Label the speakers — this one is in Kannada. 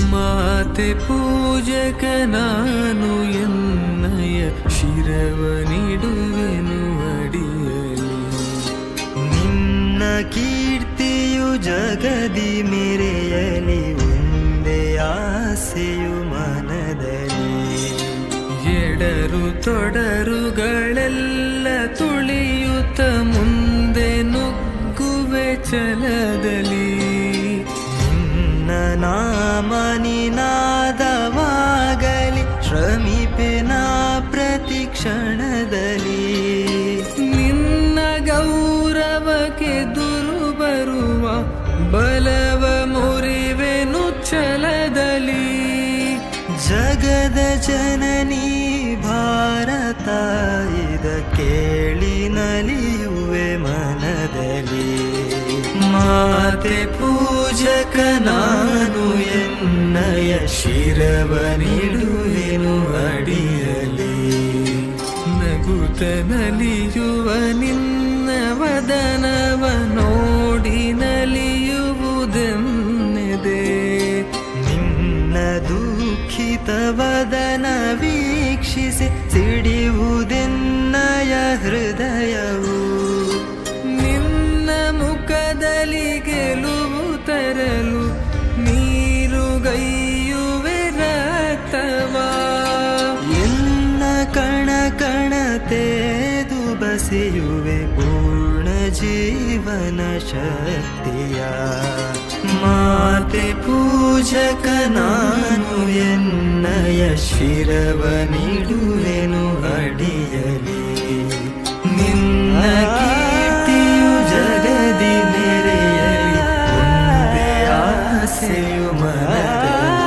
Speaker 1: ಮಾತೆ ಪೂಜಕ ನಾನು ಎನ್ನಯ ಶಿರವನಿಡುವೆನು ಅಡಿಯಲಿ
Speaker 2: ನಿನ್ನ ಕೀರ್ತಿಯು ಜಗದಿ ಮೆರೆಯಲಿ, ಒಂದೇ ಆಸೆಯು ಮನದಲ್ಲಿ.
Speaker 1: ಎಡರು ತೊಡರುಗಳೆಲ್ಲ ತುಳಿಯುತ್ತ, ಮುಂದೆ ನುಗ್ಗುವೆ ಛಲದಲ್ಲಿ
Speaker 2: ನಾಮ ನಿನಾದವಾಗಲಿ ಶ್ರಮಿಪೆನ ಪ್ರತಿ ಕ್ಷಣದಲ್ಲಿ.
Speaker 1: ನಿನ್ನ ಗೌರವಕ್ಕೆ ದುರು ಬರುವ ಬಲವ ಮುರಿವೆನು ಛಲದಲ್ಲಿ.
Speaker 2: ಜಗದ ಜನನಿ ಭಾರತ, ಇದ ಕೇಳಿ ನಲಿಯುವೆ ಮನದಲ್ಲಿ. ಮಾತೆ ಪೂಜಕ ನಾನು ಎನ್ನಯ ಶಿರವನಿಡುವೆನು ಅಡಿಯಲಿ.
Speaker 1: ನಗುತ ನಲಿಯುವ ನಿನ್ನ ವದನವ ನೋಡಿ ನಲಿಯುವುದೆನ್ನೆದೆ.
Speaker 2: ನಿನ್ನ ದುಃಖಿತ ವದನ ವೀಕ್ಷಿಸಿ ಸಿಡಿಯುವುದೆನ್ನಯ ಹೃದಯವು.
Speaker 1: ನಿನ್ನ ಮುಖದಲ್ಲಿ ಗೆಲುವು ತರಲು
Speaker 2: ನೆನೆಸಿಯುವೆ ಪೂರ್ಣ ಜೀವನ ಶಕ್ತಿಯ ಮಾತೆ ಪೂಜಕ ನಾನು ಎನ್ನಯ ಶಿರವ ನೀಡುವೆನು ಅಡಿಯಲಿ. ನಿನ್ನ ಕೀರ್ತಿಯು ಜಗದಿ ನೆರೆಯಲಿ. ಒಂದೇ ಆಸೆಯು ಮನದಲ್ಲಿ